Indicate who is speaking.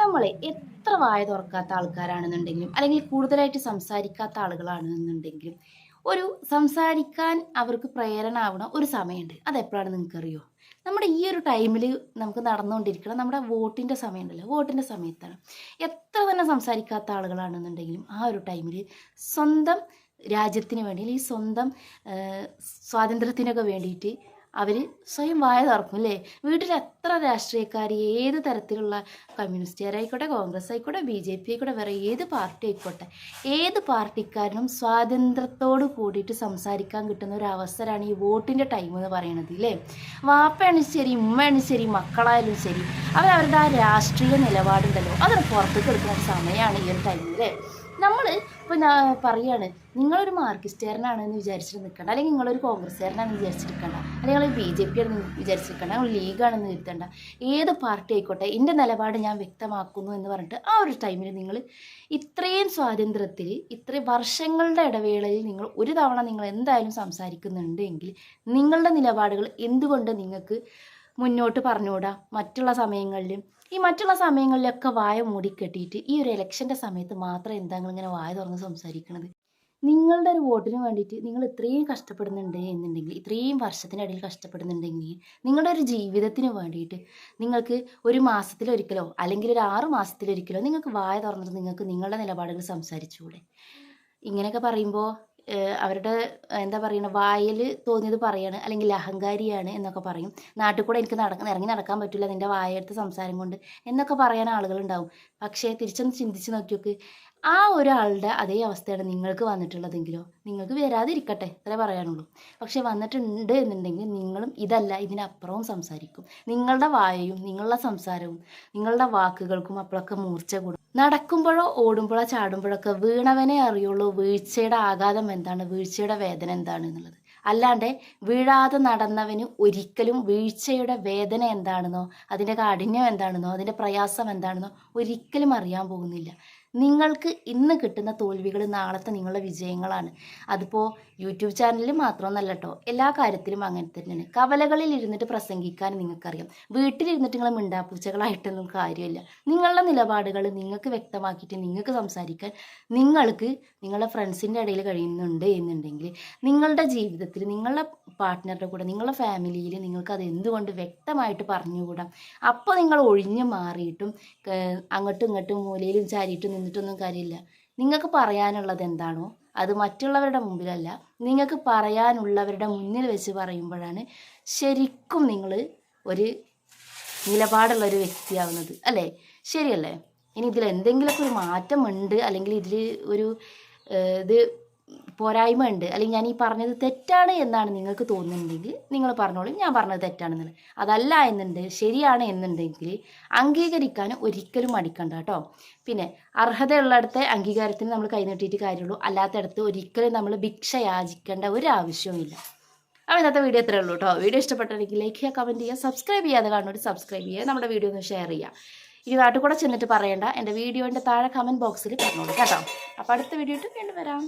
Speaker 1: നമ്മൾ എത്ര വായ തുറക്കാത്ത ആൾക്കാരാണെന്നുണ്ടെങ്കിലും അല്ലെങ്കിൽ കൂടുതലായിട്ട് സംസാരിക്കാത്ത ആളുകളാണെന്നുണ്ടെങ്കിലും ഒരു സംസാരിക്കാൻ അവർക്ക് പ്രേരണ ആവണ ഒരു സമയമുണ്ട്. അതെപ്പോഴാണ് നിങ്ങൾക്കറിയോ? നമ്മുടെ ഈ ഒരു ടൈമിൽ നമുക്ക് നടന്നുകൊണ്ടിരിക്കണം നമ്മുടെ വോട്ടിന്റെ സമയമുണ്ടല്ലോ. വോട്ടിന്റെ സമയത്താണ്. എത്ര തന്നെ സംസാരിക്കാത്ത ആളുകളാണെന്നുണ്ടെങ്കിലും ആ ഒരു ടൈമിൽ സ്വന്തം രാജ്യത്തിന് വേണ്ടി അല്ലെങ്കിൽ സ്വന്തം സ്വാതന്ത്ര്യത്തിനൊക്കെ വേണ്ടിയിട്ട് അവർ സ്വയം വായ തുറക്കും അല്ലേ? വീട്ടിൽ എത്ര രാഷ്ട്രീയക്കാർ ഏത് തരത്തിലുള്ള കമ്മ്യൂണിസ്റ്റുകാരായിക്കോട്ടെ കോൺഗ്രസ് ആയിക്കോട്ടെ ബി ജെ പി ആയിക്കോട്ടെ വേറെ ഏത് പാർട്ടി ആയിക്കോട്ടെ ഏത് പാർട്ടിക്കാരനും സ്വാതന്ത്ര്യത്തോട് കൂടിയിട്ട് സംസാരിക്കാൻ കിട്ടുന്ന ഒരു അവസരമാണ് ഈ വോട്ടിന്റെ ടൈം എന്ന് പറയുന്നത് അല്ലേ വാപ്പയാണ് ശരി ഉമ്മയാണ് ശരി മക്കളായാലും ശരി അവരവരുടെ ആ രാഷ്ട്രീയ നിലപാടുണ്ടല്ലോ അതൊരു പുറത്തേക്ക് എടുക്കുന്ന സമയമാണ് ഈ ഒരു ടൈമിൽ നമ്മൾ ഇപ്പോൾ ഞാൻ പറയാണ് നിങ്ങളൊരു മാർക്കിസ്റ്റുകാരനാണെന്ന് വിചാരിച്ചിട്ട് നിൽക്കണ്ട അല്ലെങ്കിൽ നിങ്ങളൊരു കോൺഗ്രസ്സുകാരനാണെന്ന് വിചാരിച്ചിട്ട് നിൽക്കണ്ട അല്ലെങ്കിൽ നിങ്ങൾ ബി ജെ പി ആണെന്ന് വിചാരിച്ചിട്ട് നിൽക്കണ്ട നിങ്ങൾ ലീഗാണെന്ന് ഇരുത്തണ്ട ഏത് പാർട്ടി ആയിക്കോട്ടെ എന്റെ നിലപാട് ഞാൻ വ്യക്തമാക്കുന്നു എന്ന് പറഞ്ഞിട്ട് ആ ഒരു ടൈമിൽ നിങ്ങൾ ഇത്രയും സ്വാതന്ത്ര്യത്തിൽ ഇത്രയും വർഷങ്ങളുടെ ഇടവേളയിൽ നിങ്ങൾ ഒരു തവണ നിങ്ങൾ എന്തായാലും സംസാരിക്കുന്നുണ്ടെങ്കിൽ നിങ്ങളുടെ നിലപാടുകൾ എന്തുകൊണ്ട് നിങ്ങൾക്ക് മുന്നോട്ട് പറഞ്ഞുകൂടാ? മറ്റുള്ള സമയങ്ങളിലും ഈ മറ്റുള്ള സമയങ്ങളിലൊക്കെ വായ മൂടിക്കെട്ടിയിട്ട് ഈ ഒരു ഇലക്ഷന്റെ സമയത്ത് മാത്രം എന്താ ഇങ്ങനെ വായ തുറന്ന് സംസാരിക്കുന്നത് നിങ്ങളുടെ ഒരു വോട്ടിന് വേണ്ടിയിട്ട് നിങ്ങൾ ഇത്രയും കഷ്ടപ്പെടുന്നുണ്ട് എന്നുണ്ടെങ്കിൽ ഇത്രയും വർഷത്തിനിടയിൽ കഷ്ടപ്പെടുന്നുണ്ടെങ്കിൽ നിങ്ങളുടെ ഒരു ജീവിതത്തിന് വേണ്ടിയിട്ട് നിങ്ങൾക്ക് ഒരു മാസത്തിലൊരിക്കലോ അല്ലെങ്കിൽ ഒരു ആറ് മാസത്തിലൊരിക്കലോ നിങ്ങൾക്ക് വായ തുറന്നിട്ട് നിങ്ങൾക്ക് നിങ്ങളുടെ നിലപാടുകൾ സംസാരിച്ചുകൂടെ? ഇങ്ങനെയൊക്കെ പറയുമ്പോൾ അവരുടെ എന്താ പറയുക വായിൽ തോന്നിയത് പറയാണ് അല്ലെങ്കിൽ അഹങ്കാരിയാണ് എന്നൊക്കെ പറയും. നാട്ടിൽ കൂടെ എനിക്ക് നടക്കാൻ ഇറങ്ങി നടക്കാൻ പറ്റില്ല നിന്റെ വായെടുത്ത് സംസാരം കൊണ്ട് എന്നൊക്കെ പറയാൻ ആളുകളുണ്ടാവും. പക്ഷേ തിരിച്ചൊന്ന് ചിന്തിച്ച് നോക്കിയൊക്കെ ആ ഒരാളുടെ അതേ അവസ്ഥയാണ് നിങ്ങൾക്ക് വന്നിട്ടുള്ളതെങ്കിലോ? നിങ്ങൾക്ക് വരാതിരിക്കട്ടെ അത്രേ പറയാനുള്ളൂ. പക്ഷെ വന്നിട്ടുണ്ട് എന്നുണ്ടെങ്കിൽ നിങ്ങളും ഇതല്ല ഇതിനപ്പുറവും സംസാരിക്കും. നിങ്ങളുടെ വായയും നിങ്ങളുടെ സംസാരവും നിങ്ങളുടെ വാക്കുകൾക്കും അപ്പോഴൊക്കെ മൂർച്ച കൂടും. നടക്കുമ്പോഴോ ഓടുമ്പോഴോ ചാടുമ്പോഴൊക്കെ വീണവനെ അറിയുള്ളൂ വീഴ്ചയുടെ ആഘാതം എന്താണ് വീഴ്ചയുടെ വേദന എന്താണ് എന്നുള്ളത്. അല്ലാണ്ട് വീഴാതെ നടന്നവന് ഒരിക്കലും വീഴ്ചയുടെ വേദന എന്താണെന്നോ അതിന്റെ കാഠിന്യം എന്താണെന്നോ അതിന്റെ പ്രയാസം എന്താണെന്നോ ഒരിക്കലും അറിയാൻ പോകുന്നില്ല. നിങ്ങൾക്ക് ഇന്ന് കിട്ടുന്ന തോൽവികൾ നാളത്തെ നിങ്ങളുടെ വിജയങ്ങളാണ്. അതിപ്പോൾ യൂട്യൂബ് ചാനലിൽ മാത്രമൊന്നല്ല കേട്ടോ എല്ലാ കാര്യത്തിലും അങ്ങനെ തന്നെയാണ്. കവലകളിൽ ഇരുന്നിട്ട് പ്രസംഗിക്കാൻ നിങ്ങൾക്കറിയാം. വീട്ടിലിരുന്നിട്ട് നിങ്ങൾ മിണ്ടാപ്പൂച്ചകളായിട്ടൊന്നും കാര്യമില്ല. നിങ്ങളുടെ നിലപാടുകൾ നിങ്ങൾക്ക് വ്യക്തമാക്കിയിട്ട് നിങ്ങൾക്ക് സംസാരിക്കാൻ നിങ്ങൾക്ക് നിങ്ങളുടെ ഫ്രണ്ട്സിന്റെ ഇടയിൽ കഴിയുന്നുണ്ട് എന്നുണ്ടെങ്കിൽ നിങ്ങളുടെ ജീവിതത്തിൽ നിങ്ങളുടെ പാർട്ട്ണറുടെ കൂടെ നിങ്ങളുടെ ഫാമിലിയിൽ നിങ്ങൾക്ക് അത് എന്തുകൊണ്ട് വ്യക്തമായിട്ട് പറഞ്ഞുകൂടാം? അപ്പോൾ നിങ്ങൾ ഒഴിഞ്ഞു മാറിയിട്ടും അങ്ങോട്ടും ഇങ്ങോട്ടും മൂലയിലും ചാരിയിട്ടും നിന്നിട്ടൊന്നും കാര്യമില്ല. നിങ്ങൾക്ക് പറയാനുള്ളത് എന്താണോ അത് മറ്റുള്ളവരുടെ മുമ്പിലല്ല. നിങ്ങൾക്ക് പറയാനുള്ളവരുടെ മുന്നിൽ വെച്ച് പറയുമ്പോഴാണ് ശരിക്കും നിങ്ങൾ ഒരു നിലപാടുള്ള ഒരു വ്യക്തിയാവുന്നത്. അല്ലേ? ശരിയല്ലേ? ഇനി ഇതിൽ എന്തെങ്കിലുമൊക്കെ ഒരു മാറ്റമുണ്ട് അല്ലെങ്കിൽ ഇതിൽ ഒരു ഇത് പോരായ്മ ഉണ്ട് അല്ലെങ്കിൽ ഞാൻ ഈ പറഞ്ഞത് തെറ്റാണ് എന്നാണ് നിങ്ങൾക്ക് തോന്നുന്നുണ്ടെങ്കിൽ നിങ്ങൾ പറഞ്ഞോളൂ ഞാൻ പറഞ്ഞത് തെറ്റാണെന്നുള്ളത്. അതല്ല എന്നുണ്ട് ശരിയാണ് എന്നുണ്ടെങ്കിൽ അംഗീകരിക്കാൻ ഒരിക്കലും മടിക്കണ്ട കേട്ടോ. പിന്നെ അർഹതയുള്ളിടത്തെ അംഗീകാരത്തിന് നമ്മൾ കൈനീട്ടിയിട്ട് കാര്യമുള്ളൂ. അല്ലാത്തടത്ത് ഒരിക്കലും നമ്മൾ ഭിക്ഷ യാചിക്കേണ്ട ഒരു ആവശ്യവുമില്ല. അപ്പോൾ ഇന്നത്തെ വീഡിയോ ഇത്രയേ ഉള്ളൂ കേട്ടോ. വീഡിയോ ഇഷ്ടപ്പെട്ടെങ്കിൽ ലൈക്ക് ചെയ്യുക കമന്റ് ചെയ്യുക സബ്സ്ക്രൈബ് ചെയ്യാതെ കാണുന്നവർ സബ്സ്ക്രൈബ് ചെയ്യുക. നമ്മുടെ വീഡിയോ ഒന്ന് ഷെയർ ചെയ്യുക. ഈ നാട്ടിൽ കൂടെ ചെന്നിട്ട് പറയേണ്ട. എന്റെ വീഡിയോന്റെ താഴെ കമന്റ് ബോക്സിൽ പറഞ്ഞോളൂ കേട്ടോ. അപ്പോൾ അടുത്ത വീഡിയോ ഇട്ട് വീണ്ടും വരാം.